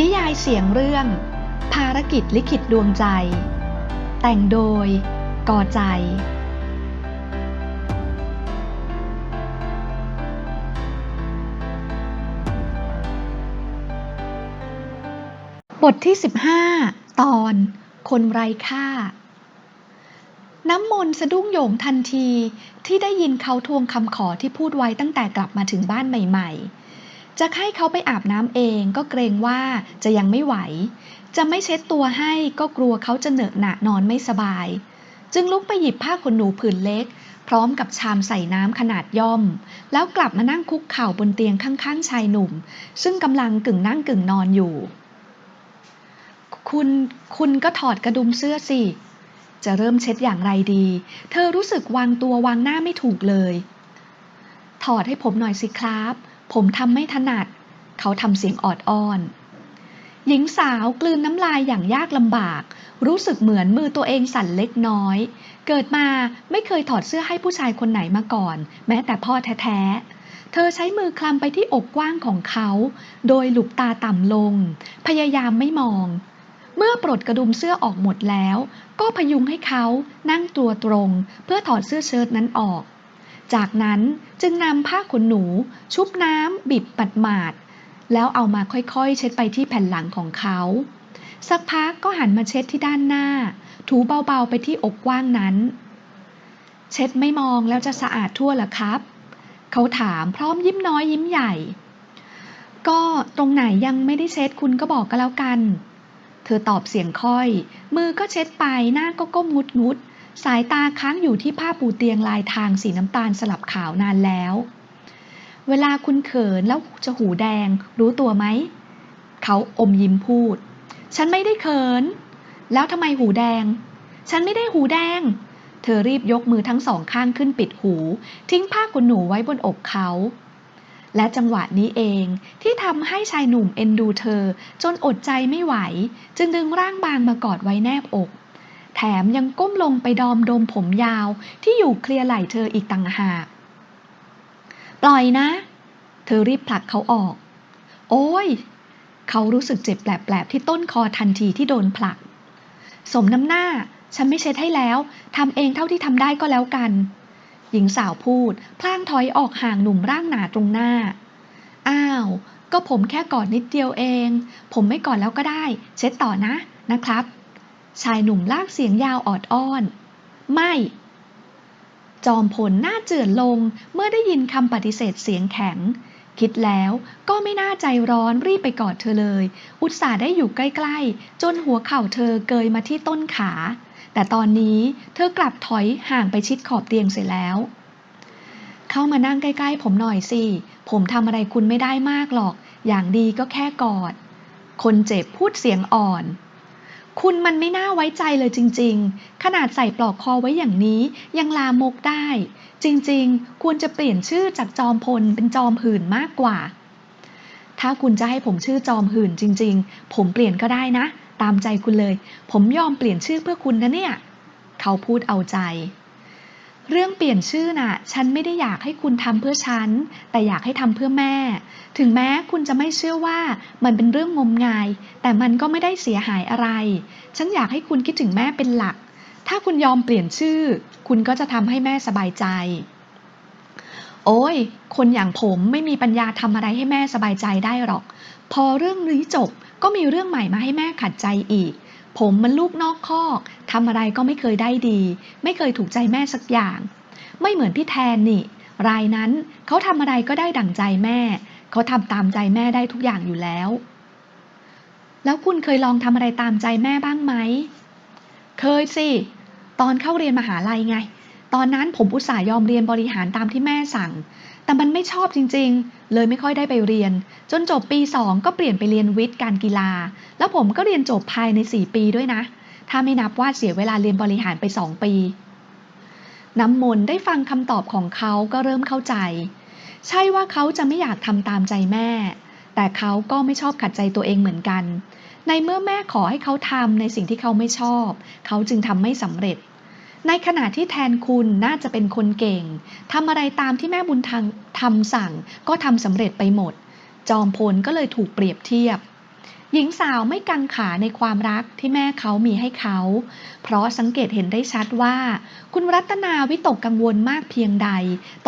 นิยายเสียงเรื่อง ภารกิจลิขิตดวงใจ แต่งโดยกอใจ บทที่ 15 ตอน คนไร้ค่า น้ำมนต์สะดุ้งโยงทันทีที่ได้ยินเขาทวงคำขอที่พูดไว้ตั้งแต่กลับมาถึงบ้านใหม่ ๆ จะให้เขาไปอาบน้ำเองก็เกรงว่าจะยังไม่ไหว จะไม่เช็ดตัวให้ก็กลัวเขาจะเหนอะหนะนอนไม่สบาย จึงลุกไปหยิบผ้าขนหนูผืนเล็ก พร้อมกับชามใส่น้ำขนาดย่อม แล้วกลับมานั่งคุกเข่าบนเตียงข้างๆชายหนุ่ม ซึ่งกำลังกึ่งนั่งกึ่งนอนอยู่ คุณคุณก็ถอดกระดุมเสื้อสิ จะเริ่มเช็ดอย่างไรดี เธอรู้สึกวางตัววางหน้าไม่ถูกเลย ถอดให้ผมหน่อยสิครับ ผมทำไม่ถนัด เขาทำเสียงออดอ้อน หญิงสาวกลืนน้ำลายอย่างยากลำบาก รู้สึกเหมือนมือตัวเองสั่นเล็กน้อย เกิดมาไม่เคยถอดเสื้อให้ผู้ชายคนไหนมาก่อน แม้แต่พ่อแท้ๆ เธอใช้มือคลำไปที่อกกว้างของเขา โดยหลุบตาต่ำลง พยายามไม่มองเมื่อปลดกระดุมเสื้อออกหมดแล้ว ก็พยุงให้เขานั่งตัวตรง เพื่อถอดเสื้อเชิ้ตนั้นออก จากนั้นจึงนำผ้าขนหนูชุบน้ำบิดปัดหมาด แล้วเอามาค่อยๆ เช็ดไปที่แผ่นหลังของเขา สักพักก็หันมาเช็ดที่ด้านหน้า ถูเบาๆไปที่อกกว้างนั้น เช็ดไม่มองแล้วจะสะอาดทั่วหรอครับ เขาถามพร้อมยิ้มน้อยยิ้มใหญ่ ก็ตรงไหนยังไม่ได้เช็ดคุณก็บอกก็แล้วกัน เธอตอบเสียงค่อย มือก็เช็ดไปหน้าก็ก้มงุดงุด สายตาค้างอยู่ที่ผ้าปูเตียงลายทางสีน้ำตาลสลับขาวนานแล้ว เวลาคุณเขินแล้วจะหูแดง รู้ตัวไหม เขาอมยิ้มพูด ฉันไม่ได้เขิน แล้วทำไมหูแดง ฉันไม่ได้หูแดง เธอรีบยกมือทั้งสองข้างขึ้นปิดหู ทิ้งผ้าขนหนูไว้บนอกเขาและจังหวะนี้เองที่ทำให้ชายหนุ่มเอ็นดูเธอ จนอดใจไม่ไหว จึงดึงร่างบางมากอดไว้แนบอก แถมยังก้มลงไปดอมดมผมยาวที่อยู่เคลียร์ไหล่เธออีกต่างหาก ปล่อยนะ เธอรีบผลักเขาออก โอ้ย เขารู้สึกเจ็บแปลบๆที่ต้นคอทันทีที่โดนผลัก สมน้ำหน้า ฉันไม่เช็ดให้แล้วทำเองเท่าที่ทำได้ก็แล้วกัน หญิงสาวพูด พลางถอยออกห่างหนุ่มร่างหนาตรงหน้า อ้าว ก็ผมแค่กอดนิดเดียวเอง ผมไม่กอดแล้วก็ได้ เช็ดต่อนะนะครับ ชายหนุ่มลากเสียงยาวออดอ้อน ไม่ จอมพลหน้าเจือนลงเมื่อได้ยินคำปฏิเสธเสียงแข็ง คิดแล้วก็ไม่น่าใจร้อนรีบไปกอดเธอเลย อุตส่าห์ได้อยู่ใกล้ๆ จนหัวเข่าเธอเกยมาที่ต้นขา แต่ตอนนี้เธอกลับถอยห่างไปชิดขอบเตียงเสร็จแล้ว เข้ามานั่งใกล้ๆ ผมหน่อยสิ ผมทำอะไรคุณไม่ได้มากหรอก อย่างดีก็แค่กอด คนเจ็บพูดเสียงอ่อน คุณมันไม่น่าไว้ใจเลยจริง ๆ ขนาดใส่ปลอกคอไว้อย่างนี้ยังลามกได้ จริงๆ ควรจะเปลี่ยนชื่อจากจอมพลเป็นจอมหื่นมากกว่า ถ้าคุณจะให้ผมชื่อจอมหื่นจริง ๆ ผมเปลี่ยนก็ได้นะ ตามใจคุณเลย ผมยอมเปลี่ยนชื่อเพื่อคุณนะเนี่ย เขาพูดเอาใจ เรื่องเปลี่ยนชื่อน่ะ ฉันไม่ได้อยากให้คุณทำเพื่อฉัน แต่อยากให้ทำเพื่อแม่ ถึงแม้คุณจะไม่เชื่อว่ามันเป็นเรื่องงมงาย แต่มันก็ไม่ได้เสียหายอะไร ฉันอยากให้คุณคิดถึงแม่เป็นหลัก ถ้าคุณยอมเปลี่ยนชื่อ คุณก็จะทำให้แม่สบายใจ โอ้ย คนอย่างผมไม่มีปัญญาทำอะไรให้แม่สบายใจได้หรอก พอเรื่องนี้จบก็มีเรื่องใหม่มาให้แม่ขัดใจอีก ผมมันลูกนอกคอกทำอะไรก็ไม่เคยได้ดี ไม่เคยถูกใจแม่สักอย่าง ไม่เหมือนพี่แทนนี่ รายนั้นเขาทำอะไรก็ได้ดั่งใจแม่ เขาทำตามใจแม่ได้ทุกอย่างอยู่แล้ว แล้วคุณเคยลองทำอะไรตามใจแม่บ้างไหม เคยสิ ตอนเข้าเรียนมหาลัยไง ตอนนั้นผมอุตส่าห์ยอมเรียนบริหารตามที่แม่สั่ง แต่มันไม่ชอบจริงๆ เลยไม่ค่อยได้ไปเรียน จนจบปีสองก็เปลี่ยนไปเรียนวิทย์การกีฬา แล้วผมก็เรียนจบภายใน 4 ปีด้วยนะ ถ้าไม่นับว่าเสียเวลาเรียนบริหารไป 2 ปี น้ำมนต์ได้ฟังคำตอบของเขาก็เริ่มเข้าใจ ใช่ว่าเขาจะไม่อยากทำตามใจแม่ แต่เขาก็ไม่ชอบขัดใจตัวเองเหมือนกัน ในเมื่อแม่ขอให้เขาทำในสิ่งที่เขาไม่ชอบ เขาจึงทำไม่สำเร็จ ในขณะที่แทนคุณน่าจะเป็นคนเก่งทำอะไรตามที่แม่บุญทางทำสั่ง ก็ทำสำเร็จไปหมด จอมพลก็เลยถูกเปรียบเทียบ หญิงสาวไม่กังขาในความรักที่แม่เขามีให้เขา เพราะสังเกตเห็นได้ชัดว่า คุณรัตนาวิตกกังวลมากเพียงใด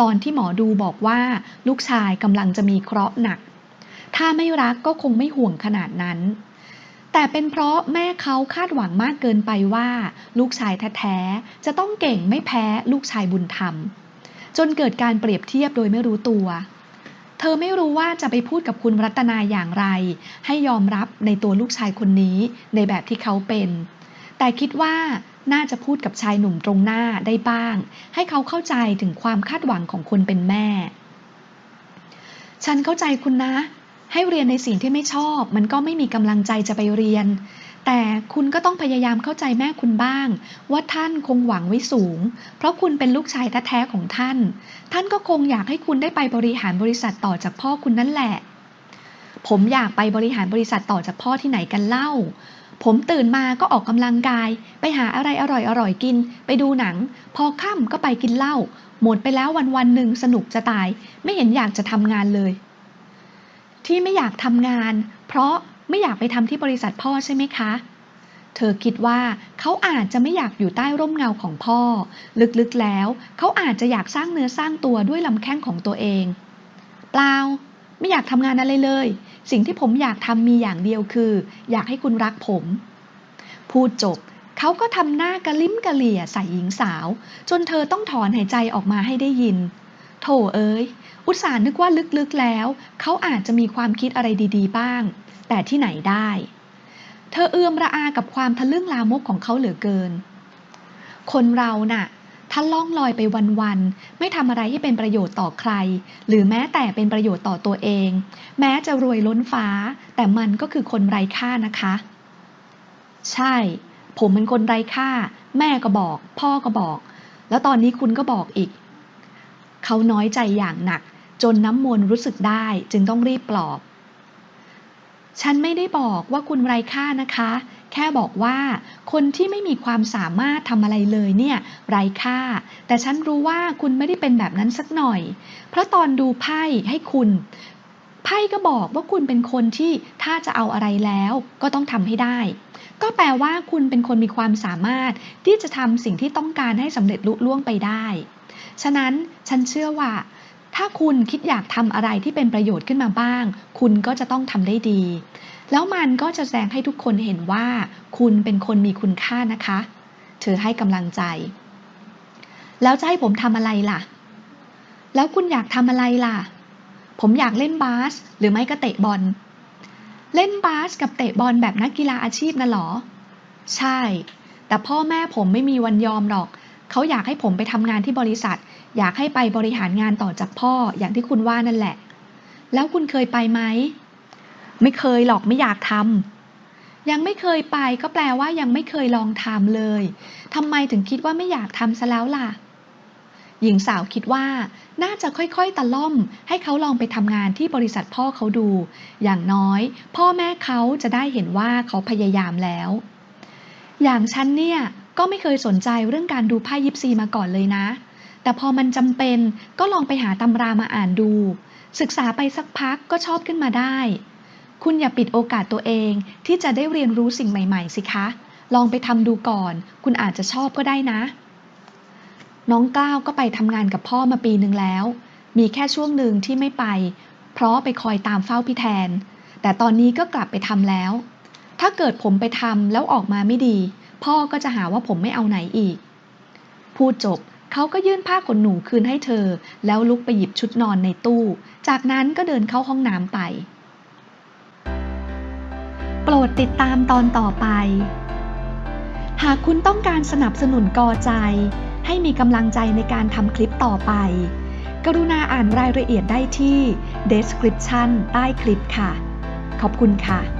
ตอนที่หมอดูบอกว่าลูกชายกำลังจะมีเคราะห์หนัก ถ้าไม่รักก็คงไม่ห่วงขนาดนั้น แต่เป็นเพราะแม่เขาคาดหวังมากเกินไปว่า ลูกชายแท้ๆจะต้องเก่งไม่แพ้ลูกชายบุญธรรม จนเกิดการเปรียบเทียบโดยไม่รู้ตัว เธอไม่รู้ว่าจะไปพูดกับคุณรัตนาอย่างไร ให้ยอมรับในตัวลูกชายคนนี้ในแบบที่เขาเป็น แต่คิดว่าน่าจะพูดกับชายหนุ่มตรงหน้าได้บ้าง ให้เขาเข้าใจถึงความคาดหวังของคนเป็นแม่ ฉันเข้าใจคุณนะ ให้เรียนในสิ่งที่ไม่ชอบ มันก็ไม่มีกำลังใจจะไปเรียน แต่คุณก็ต้องพยายามเข้าใจแม่คุณบ้าง ว่าท่านคงหวังไว้สูง เพราะคุณเป็นลูกชายแท้ๆของท่าน ท่านก็คงอยากให้คุณได้ไปบริหารบริษัทต่อจากพ่อคุณนั่นแหละ ผมอยากไปบริหารบริษัทต่อจากพ่อที่ไหนกันเล่า ผมตื่นมาก็ออกกำลังกาย ไปหาอะไรอร่อยๆกิน ไปดูหนัง พอค่ำก็ไปกินเหล้าหมดไปแล้ววันวันๆหนึ่งสนุกจะตาย ไม่เห็นอยากจะทำงานเลย ที่ไม่อยากทำงาน เพราะไม่อยากไปทำที่บริษัทพ่อใช่ไหมคะ เธอคิดว่าเขาอาจจะไม่อยากอยู่ใต้ร่มเงาของพ่อ ลึกๆแล้ว เขาอาจจะอยากสร้างเนื้อสร้างตัวด้วยลำแข้งของตัวเอง เปล่า ไม่อยากทำงานอะไรเลย สิ่งที่ผมอยากทำมีอย่างเดียวคือ อยากให้คุณรักผม พูดจบเขาก็ทำหน้ากระลิ้มกระเหลี่ยใส่หญิงสาว จนเธอต้องถอนหายใจออกมาให้ได้ยิน โถเอ้ย อุตส่าห์นึกว่าลึกๆแล้ว เขาอาจจะมีความคิดอะไรดีๆ บ้าง แต่ที่ไหนได้ เธอเอือมระอากับความทะลึ่งลามกของเขาเหลือเกิน คนเราน่ะ ถ้าล่องลอยไปวันๆ ไม่ทำอะไรที่เป็นประโยชน์ต่อใคร หรือแม้แต่เป็นประโยชน์ต่อตัวเอง แม้จะรวยล้นฟ้า แต่มันก็คือคนไร้ค่านะคะ ใช่ ผมเป็นคนไร้ค่า แม่ก็บอก พ่อก็บอก แล้วตอนนี้คุณก็บอกอีก เขาน้อยใจอย่างหนัก จนน้ำมนต์รู้สึกได้จึงต้องรีบปลอบ ฉันไม่ได้บอกว่าคุณไร้ค่านะคะ แค่บอกว่า คนที่ไม่มีความสามารถทำอะไรเลยเนี่ย ไร้ค่า แต่ฉันรู้ว่าคุณไม่ได้เป็นแบบนั้นสักหน่อย เพราะตอนดูไพ่ให้คุณไพ่ก็บอกว่าคุณเป็นคนที่ถ้าจะเอาอะไรแล้วก็ต้องทำให้ได้ ก็แปลว่าคุณเป็นคนมีความสามารถที่จะทำสิ่งที่ต้องการให้สำเร็จลุล่วงไปได้ ฉะนั้นฉันเชื่อว่า ถ้าคุณคิดอยากทำอะไรที่เป็นประโยชน์ขึ้นมาบ้าง คุณก็จะต้องทำได้ดี แล้วมันก็จะแสดงให้ทุกคนเห็นว่า คุณเป็นคนมีคุณค่านะคะ เธอให้กำลังใจ แล้วจะให้ผมทำอะไรล่ะ แล้วคุณอยากทำอะไรล่ะ ผมอยากเล่นบาสหรือไม่ก็เตะบอล เล่นบาสกับเตะบอลแบบนักกีฬาอาชีพน่ะเหรอ ใช่แต่พ่อแม่ผมไม่มีวันยอมหรอก เขาอยากให้ผมไปทำงานที่บริษัท อยากให้ไปบริหารงานต่อจากพ่ออย่างที่คุณว่านั่นแหละ แล้วคุณเคยไปไหม ไม่เคยหรอกไม่อยากทำยังไม่เคยไปก็แปลว่ายังไม่เคยลองทำเลยทำไมถึงคิดว่าไม่อยากทำซะแล้วล่ะ หญิงสาวคิดว่า น่าจะค่อยๆตะล่อม ให้เขาลองไปทำงานที่บริษัทพ่อเขาดู อย่างน้อย พ่อแม่เขาจะได้เห็นว่าเขาพยายามแล้วอย่างฉันเนี่ย ก็ไม่เคยสนใจเรื่องการดูไพ่ยิปซีมาก่อนเลยนะ แต่พอมันจำเป็นก็ลองไปหาตำรามาอ่านดู ศึกษาไปสักพักก็ชอบขึ้นมาได้ คุณอย่าปิดโอกาสตัวเองที่จะได้เรียนรู้สิ่งใหม่ๆ สิคะ ลองไปทำดูก่อน คุณอาจจะชอบก็ได้นะ น้องก้าวก็ไปทำงานกับพ่อมาปีหนึ่งแล้ว มีแค่ช่วงหนึ่งที่ไม่ไป เพราะไปคอยตามเฝ้าพี่แทน แต่ตอนนี้ก็กลับไปทำแล้ว ถ้าเกิดผมไปทำแล้วออกมาไม่ดี พ่อก็จะหาว่าผมไม่เอาไหนอีก พูดจบเขาก็ยื่นผ้าขนหนูคืนให้เธอ แล้วลุกไปหยิบชุดนอนในตู้ จากนั้นก็เดินเข้าห้องน้ำไป โปรดติดตามตอนต่อไป หากคุณต้องการสนับสนุนกอใจ ให้มีกำลังใจในการทำคลิปต่อไป กรุณาอ่านรายละเอียดได้ที่ description ใต้คลิปค่ะ ขอบคุณค่ะ